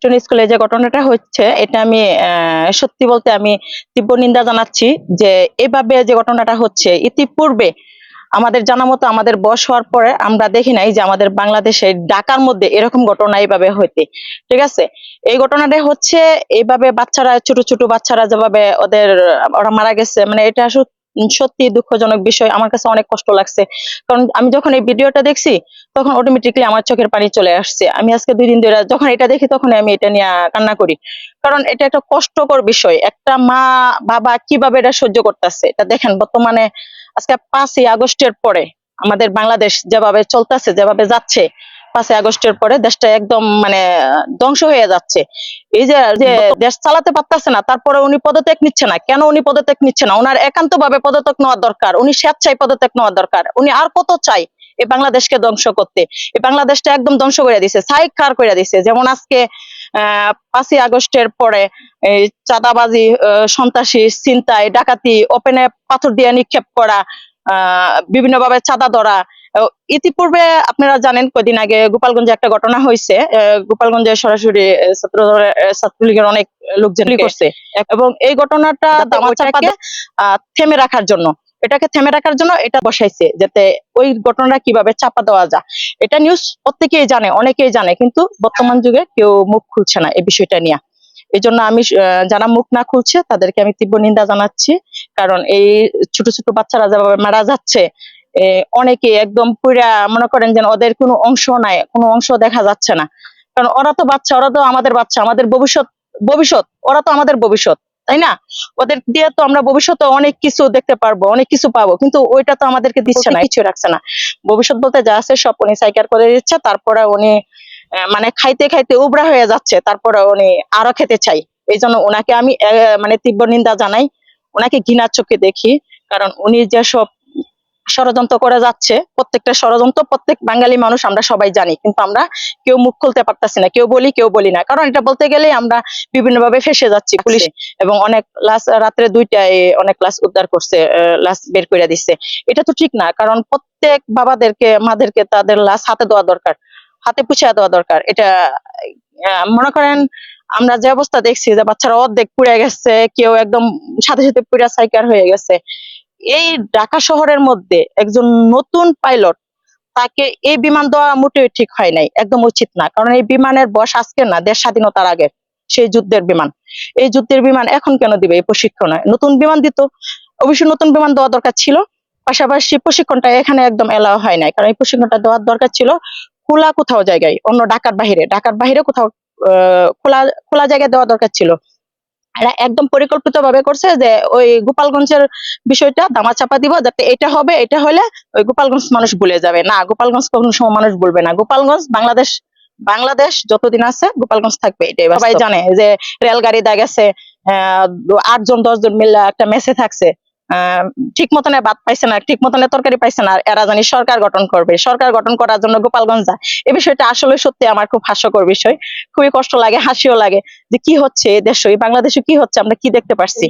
Eastern স্কুলে যে ঘটনাটা হচ্ছে, এটা আমি সত্যি বলতে আমি তীব্র নিন্দা জানাচ্ছি যে এভাবে যে ঘটনাটা হচ্ছে, ইতিপূর্বে আমাদের জানা মতো আমাদের বয়স হওয়ার পরে আমরা দেখি নাই যে আমাদের বাংলাদেশের ঢাকার মধ্যে এরকম ঘটনা এইভাবে হইতে। ঠিক আছে? এই ঘটনাটা হচ্ছে এইভাবে বাচ্চারা, ছোট ছোট বাচ্চারা যেভাবে ওদের, ওরা মারা গেছে মানে এটা সত্যি দুঃখজনক বিষয়। আমার কাছে অনেক কষ্ট লাগছে। কারণ আমি যখন এই ভিডিওটা দেখছি, তখন অটোমেটিকলি আমার চোখের পানি চলে আসছে। আমি আজকে দুই দিন ধরে যখন এটা দেখি তখন আমি এটা নিয়ে কান্না করি। কারণ এটা একটা কষ্টকর বিষয়। একটা মা, বাবা কীভাবে এটা সহ্য করতেছে, এটা দেখেন বর্তমানে আজকে পাঁচই আগস্টের পরে আমাদের বাংলাদেশ যেভাবে চলতেছে, যেভাবে যাচ্ছে পাঁচই আগস্টের পরে দেশটা একদম মানে ধ্বংস হয়ে যাচ্ছে। এই যে দেশ চালাতে পারতেছে না, তারপরে উনি পদত্যাগ নিচ্ছে না। কেন উনি পদত্যাগ নিচ্ছে না? ওনার একান্ত ভাবে পদত্যাগ নেওয়া দরকার, উনি স্বেচ্ছায় পদত্যাগ নেওয়া দরকার। উনি আর কত চাই এই বাংলাদেশকে ধ্বংস করতে? এই বাংলাদেশটা একদম ধ্বংস করে দিছে সাইকার করে দিছে। যেমন আজকে, আহ আগস্টের পরে এই চাঁদাবাজি সন্ত্রাসী, ছিনতাই, ডাকাতি, ওপেনে পাথর দিয়ে নিক্ষেপ করা বিভিন্নভাবে চাঁদা ধরা। ইতিপূর্বে আপনারা জানেন কদিন আগে গোপালগঞ্জে একটা ঘটনা হয়েছে। গোপালগঞ্জে সরাসরি ছাত্র ছাত্রলীগের অনেক লোকজন করছে। এবং এই ঘটনাটা থেমে রাখার জন্য। এটাকে থেমে রাখার জন্য এটা বসাইছে যাতে ওই ঘটনাটা কীভাবে চাপা দেওয়া যায়। এটা নিউজ প্রত্যেকেই জানে অনেকেই জানে কিন্তু বর্তমান যুগে কেউ মুখ খুলছে না এই বিষয়টা নিয়ে। এই জন্য আমি যারা মুখ না খুলছে তাদেরকে আমি তীব্র নিন্দা জানাচ্ছি। কারণ এই ছোট ছোট বাচ্চারা যেভাবে মারা যাচ্ছে অনেকে একদম পুরা মনে করেন যেন ওদের কোনো অংশ নাই কোনো অংশ দেখা যাচ্ছে না। কারণ ওরা তো বাচ্চা ওরা তো আমাদের বাচ্চা আমাদের ভবিষ্যৎ ভবিষ্যৎ ওরা তো আমাদের ভবিষ্যৎ তাই না? ওদের দিয়ে তো আমরা ভবিষ্যতে অনেক কিছু দেখতে পারব অনেক কিছু পাবো কিন্তু ওইটা তো আমাদেরকে দিচ্ছে না কিছু রাখছে না। ভবিষ্যৎ বলতে যা আছে সব উনি সাইকার করে দিচ্ছে তারপরে উনি মানে খাইতে খাইতে উবরা হয়ে যাচ্ছে তারপরে উনি আরও খেতে চাই। এই জন্য ওনাকে আমি মানে তীব্র নিন্দা জানাই। ওনাকে ঘৃণার চোখে দেখি কারণ উনি যেসব ষড়যন্ত্র করে যাচ্ছে প্রত্যেকটা ষড়যন্ত্র প্রত্যেক বাঙালি মানুষ আমরা সবাই জানি কিন্তু আমরা কেউ মুখ খুলতে পারতাছি না কেউ বলি কেউ বলি না। কারণ এটা বলতে গেলেই আমরা বিভিন্ন ভাবে ফেসে যাচ্ছি পুলিশ এবং অনেক লাশ রাত্রে দুইটায় অনেক লাশ উদ্ধার করছে লাশ বের করে দিচ্ছে এটা তো ঠিক না কারণ প্রত্যেক বাবাদেরকে মাদেরকে তাদের লাশ হাতে দেওয়া দরকার। হাতে পুছিয়ে দেওয়া দরকার। এটা মনে করেন আমরা যে অবস্থা দেখছি যে বাচ্চারা অর্ধেক পুড়ে গেছে, কেউ একদম সাথে সাথে পুরা সাইকার হয়ে গেছে। এই ঢাকা শহরের মধ্যে একজন নতুন পাইলট তাকে এই বিমান দেওয়া মোটেও ঠিক হয় নাই, একদম উচিত না। কারণ এই বিমানের বয়স আজকে না দেশ স্বাধীনতার আগে, সেই যুদ্ধের বিমান। এই যুদ্ধের বিমান এখন কেন দিবে এই প্রশিক্ষণে? নতুন বিমান দিত, অবশ্যই নতুন বিমান দেওয়া দরকার ছিল। পাশাপাশি প্রশিক্ষণটা এখানে একদম এলাও হয় নাই। কারণ এই প্রশিক্ষণটা দেওয়ার দরকার ছিল খোলা কোথাও জায়গায়, অন্য ঢাকার বাহিরে ঢাকার বাহিরে কোথাও খোলা খোলা জায়গায় দেওয়া দরকার ছিল। এরা একদম পরিকল্পিত ভাবে করছে যে ওই গোপালগঞ্জের বিষয়টা দামা চাপা দিব, যাতে এটা হবে, এটা হলে ওই গোপালগঞ্জ মানুষ ভুলে যাবে। না, গোপালগঞ্জ কোনো সময় মানুষ বলবে না। গোপালগঞ্জ, বাংলাদেশ বাংলাদেশ যতদিন আছে, গোপালগঞ্জ থাকবে, এটাই সবাই জানে যে রেলগাড়ি দা গেছে আহ, আটজন, দশজন মিলে একটা মেসে থাকছে। ঠিক মতনে বাদ পাইছে না, ঠিক মতনে তরকারি পাইছে না এরা জানি সরকার গঠন করবে। সরকার গঠন করার জন্য গোপালগঞ্জ যায়। এই বিষয়টা আসলে সত্যি আমার খুব হাস্যকর বিষয়। খুবই কষ্ট লাগে, হাসিও লাগে যে কি হচ্ছে দেশে বাংলাদেশে কি হচ্ছে, আমরা কি দেখতে পারছি?